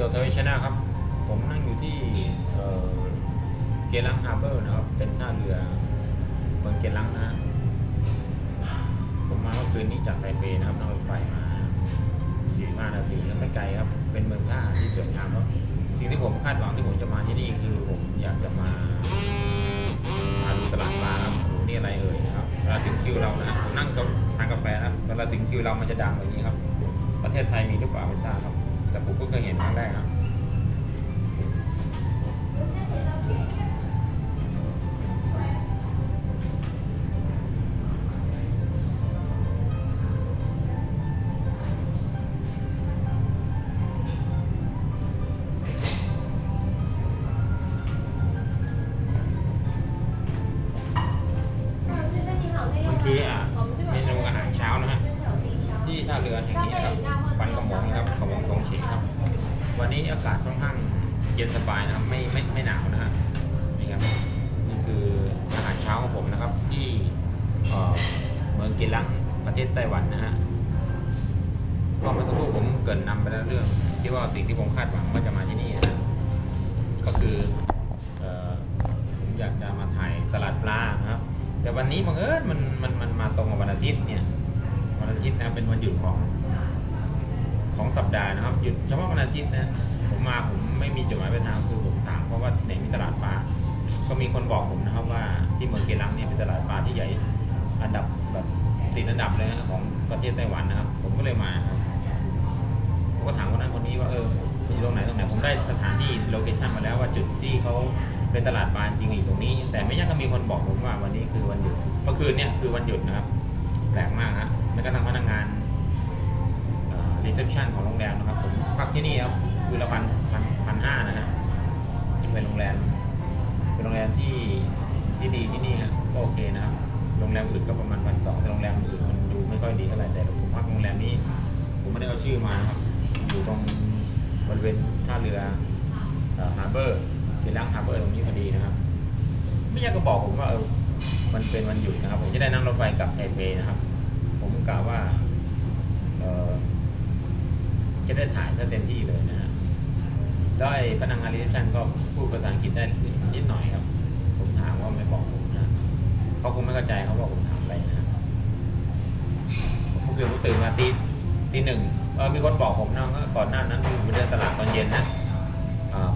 โจทวิชนะครับ ผมนั่งอยู่ที่เกลังฮาร์เบอร์นะครับ เป็นท่าเรือเมืองเกลังนะฮะผมมาเมื่อคืนนี้จากไทเปนะครับนั่งรถไฟมา45นาทีไม่ไกลครับ เป็นเมืองท่าที่สวยงามครับ สิ่งที่ผมคาดหวังที่ผมจะมาที่นี่คือผมอยากจะมามาดูตลาดปลาครับโอ้โหนี่อะไรเอ่ยนะครับเวลาถึงคิวเรานะผมนั่งกับทานกาแฟนะเวลาถึงคิวเรามันจะดังแบบนี้ครับ ประเทศไทยมีหรือเปล่าไม่ทราบครับ แต่ผมก็เคยเห็นครั้งแรกครับ 先生你好，内 เมื่ 用 อกี้อ่ะ 我们这 เม 边 นูอาหารเช้านะฮะ 是有低消， ที่ท่าเรือแห่ง 消 นี้ 费 นะครับ 饮料或 ปัน 是 กระหม 早 งนะครับ วันนี้อากาศค่อนข้างเย็นสบายนะครับ ไม่ไม่ไม่หนาวนะฮะนี่ครับนี่คืออาหารเช้าของผมนะครับ ที่เมืองเกลังประเทศไต้หวันนะฮะก็เมื่อสักครู่ผมเกินนำไปแล้วเรื่อง ที่ว่าสิ่งที่ผมคาดหวังว่าจะมาที่นี่นะก็คืออผมอยากจะมาถ่ายตลาดปลานะครับ แต่วันนี้บังเอิญมันมันมันมาตรงกับวันอาทิตย์เนี่ยวันอาทิตย์นะเป็นวันหยุดของ ของสัปดาห์นะครับหยุดเฉพาะวันอาทิตย์นะผมมาผมไม่มีจุดหมายปลายทางคือผมถามเพราะว่าที่ไหนมีตลาดปลาก็มีคนบอกผมนะครับว่าที่เมืองเกลังเนี่ยเป็นตลาดปลาที่ใหญ่อันดับแบบติดอันดับเลยนะของประเทศไต้หวันนะครับ ผมก็เลยมาผมก็ถามคนนั้นคนนี้ว่าเอออยู่ตรงไหนตรงไหนผมได้สถานที่โลเคชันมาแล้วว่าจุดที่เขาเป็นตลาดปลาจริงอยู่ตรงนี้ แต่ไม่ยากก็มีคนบอกผมว่าวันนี้คือวันหยุดเมื่อคืนเนี่ยคือวันหยุดนะครับ แปลกมากฮะแม้กระทั่งพนักงาน รีเซพชันของโรงแรมนะครับผมพักที่นี่ครับคือละพันพันพันห้านะฮะเป็นโรงแรม เป็นโรงแรมที่ที่ดีที่นี่ฮะก็โอเคนะครับ โรงแรมอื่นก็ประมาณพันสองแต่โรงแรมอื่นมันดูไม่ค่อยดีเท่าไหร่แต่ผมพักโรงแรมนี้ ผมไม่ได้เอาชื่อมานะครับ อยู่ตรงบริเวณท่าเรือฮาร์เบอร์เกลังฮาร์เบอร์ตรงนี้พอดีนะครับ ไม่อยากก็บอกผมว่าเออมันเป็นวันหยุดนะครับ ผมจะได้นั่งรถไฟกลับไทเปนะครับ ผมกะว่าเออ จะได้ถ่ายซะเต็มที่เลยนะฮะแล้วไอ้พนักงานรีเซพชันก็พูดภาษาอังกฤษได้นิดหน่อยครับ ผมถามว่าไม่บอกผมนะเขาคงไม่เข้าใจเขาว่าผมถามอะไรนะเมื่อคืนผมตื่นมาตีตีหนึ่งมีคนบอกผมนะก่อนหน้านั้นผมไปเดินตลาดตอนเย็นนะ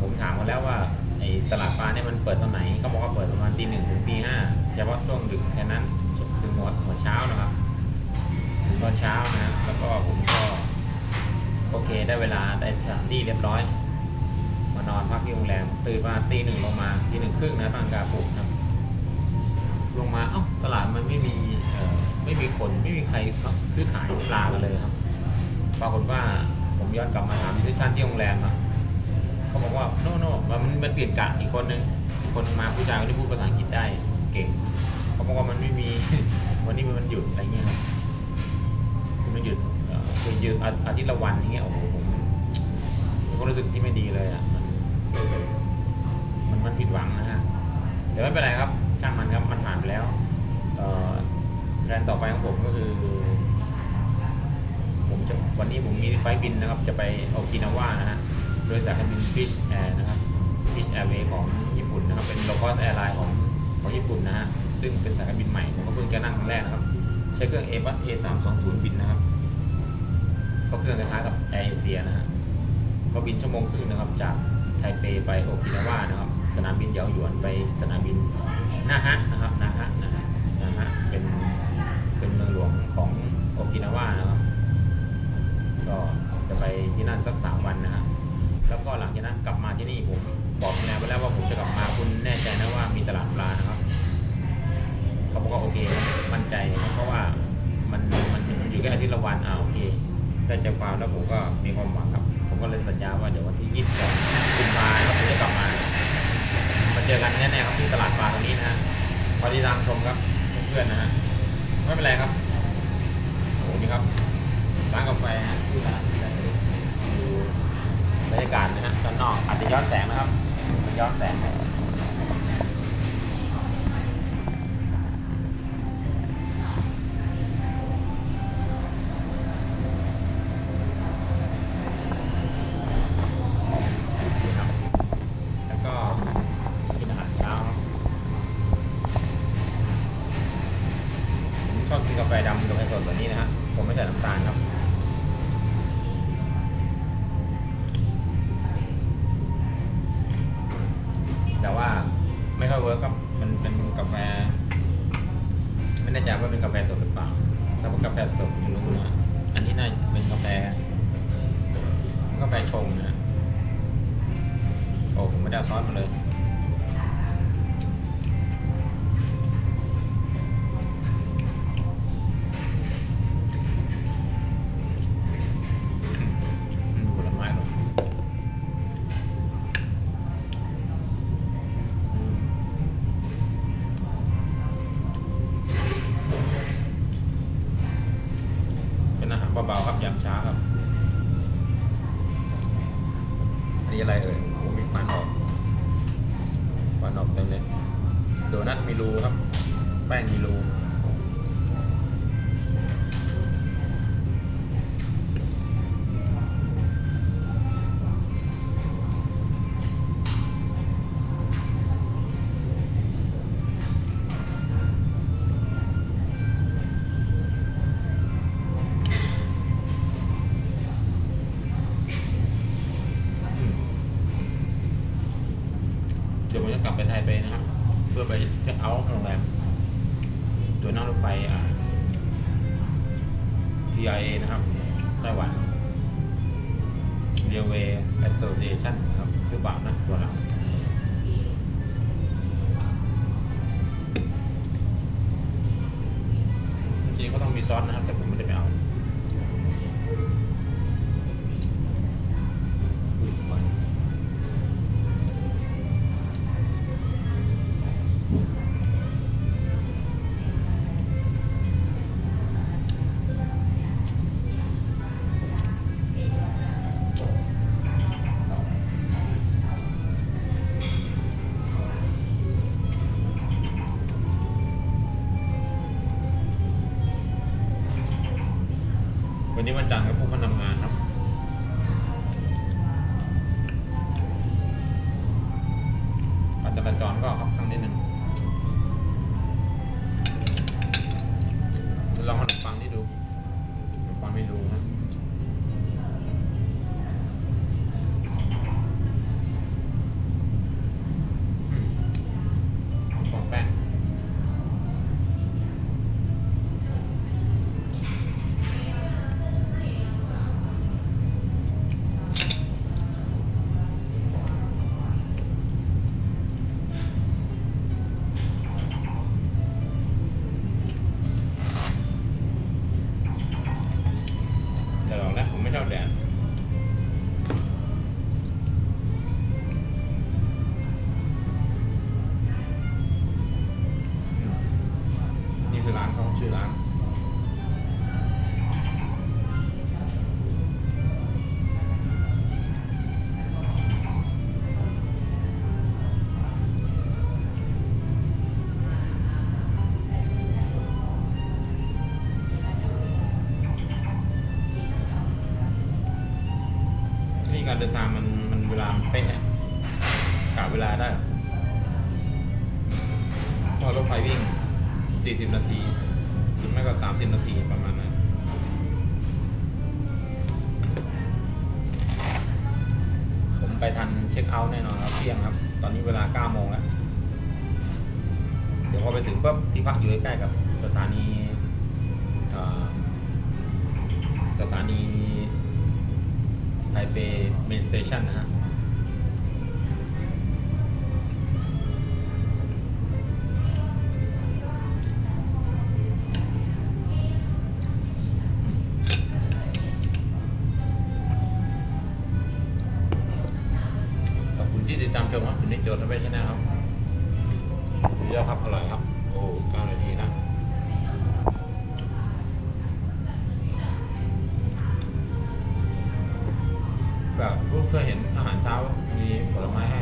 ผมถามเขาแล้วว่าไอ้ตลาดปลาเนี่ยมันเปิดตอนไหนเขาบอกว่าเปิดประมาณตีหนึ่งถึงตีห้าเฉพาะช่วงดึกแค่นั้นถึงหัวหัวเช้านะครับตอนเช้านะแล้วก็ผมก็ โอเค ได้เวลาได้สถานที่เรียบร้อย มานอนพักที่โรงแรมตื่นมาตีหนึ่งลงมาตีหนึ่งครึ่งนะบางกาปุกครับ ลงมาเอ้าตลาดมันไม่มีเอ่อไม่มีคนไม่มีใครซื้อขายปลากันเลยครับปรากฏว่าผมย้อนกลับมาถามที่ท่านที่โรงแรมอะเขาบอกว่าโน่โน่มันมันเปลี่ยนกะอีกคนนึงอีคนมาผู้ชายคนที่พูดภาษาอังกฤษได้เก่งเขาบอกว่ามันไม่มี วันนี้มันหยุดอะไรเงี้ยครับคือมันหยุด คือยุดอาอาทิตย์ละวันอย่างเงี้ยโอ้โหผมมีความรู้สึกที่ไม่ดีเลยอะมันมันผิดหวังนะฮะแต่ไม่เป็นไรครับช่างมันครับมันผ่านไปแล้วเอ่อแผนต่อไปของผมก็คือ ผมจะวันนี้ผมมีไฟบินนะครับ จะไปโอกินาว่านะฮะโดยสายการบิน Fish Air นะครับ Fish Airway ของญี่ปุ่นนะครับ เป็น low cost airline ของของญี่ปุ่นนะฮะซึ่งเป็นสายการบินใหม่ผมก็เพิ่งจะนั่งครั้งแรกนะครับ ใช้เครื่อง Airbus A320 บินนะครับ ก็เครื่องคล้ายๆกับแอร์เอเชียนะฮะก็บินชั่วโมงครึ่งนะครับ จากไทเปไปโอกินาว่านะครับ สนามบินเหยาหยวนไปสนามบินนาฮะนะครับนาฮะนะฮะนาฮะเป็นเป็นเมืองหลวงของโอกินาว่านะครับ ก็จะไปที่นั่นสักสามวันนะฮะแล้วก็หลังจากนั้นกลับมาที่นี่ผมบอกคุณแม่ไปแล้วว่าผมจะกลับมาคุณแน่ใจนะว่ามีตลาดปลานะครับเขาบอกว่าโอเคมั่นใจเพราะว่ามันมันมันอยู่แค่อาทิตย์ละวันอ่าโอเค ได้ใจความแล้วผมก็มีความหวังครับ ผมก็เลยสัญญาว่าเดี๋ยววันที่ยี่สิบสองกุมภาครับผมจะกลับมามาเจอกันแน่ๆครับที่ตลาดปลาตรงนี้นะฮะขอติดตามชมครับเพื่อนๆนะฮะไม่เป็นไรครับโอ้โหนี่ครับร้านกาแฟชื่อร้านอะไรดูบรรยากาศนะฮะด้านนอกอาจจะย้อนแสงนะครับย้อนแสง ดแบบนี้นะฮะ ผมไม่ใส่น้ำตาลครับ แต่ว่าไม่ค่อยเวิร์กครับมันเป็นกาแฟ ไม่แน่ใจว่าเป็นกาแฟสดหรือเปล่า ถ้าเป็นกาแฟสดไม่รู้นะ อันนี้น่าเป็นกาแฟ กาแฟชงนะ โอ้ผมไม่ได้ซอสมาเลย เดี๋ยวผมจะกลับไปไทยไปนะครับ เพื่อไปเช็คเอาท์โรงแรม ตัวนั่งรถไฟอ่า TIA นะครับไต้หวัน Railway Association ครับชื่อบาทนะตัวหลังจริงๆก็ต้องมีซอสนะครับ นี้วันจันทร์ก็พวกมันทำงานครับการจราจรก็ครับข้างนิดนึงลองขนมปังนี่ดูขนมปังไม่รู้ เวลาเป๊ะกะเวลาได้พราะรถไฟวิ่ง 40 นาที หรือไม่ก็ 30 นาทีประมาณนั้นผมไปทันเช็คเอาท์แน่นอนครับเที่ยงครับ ตอนนี้เวลา 9 โมงแล้ว เดี๋ยวพอไปถึงปุ๊บที่พักอยู่ใกล้ๆกับสถานีสถานีไทเปเมนสเตชันนะฮะ ชมครับคุณนิจโจทย์ทวีชนะครับดีแล้วครับ อร่อยครับ โอ้เก้านาทีนะแบบพวกเคยเห็นอาหารเช้ามีผลไม้ให้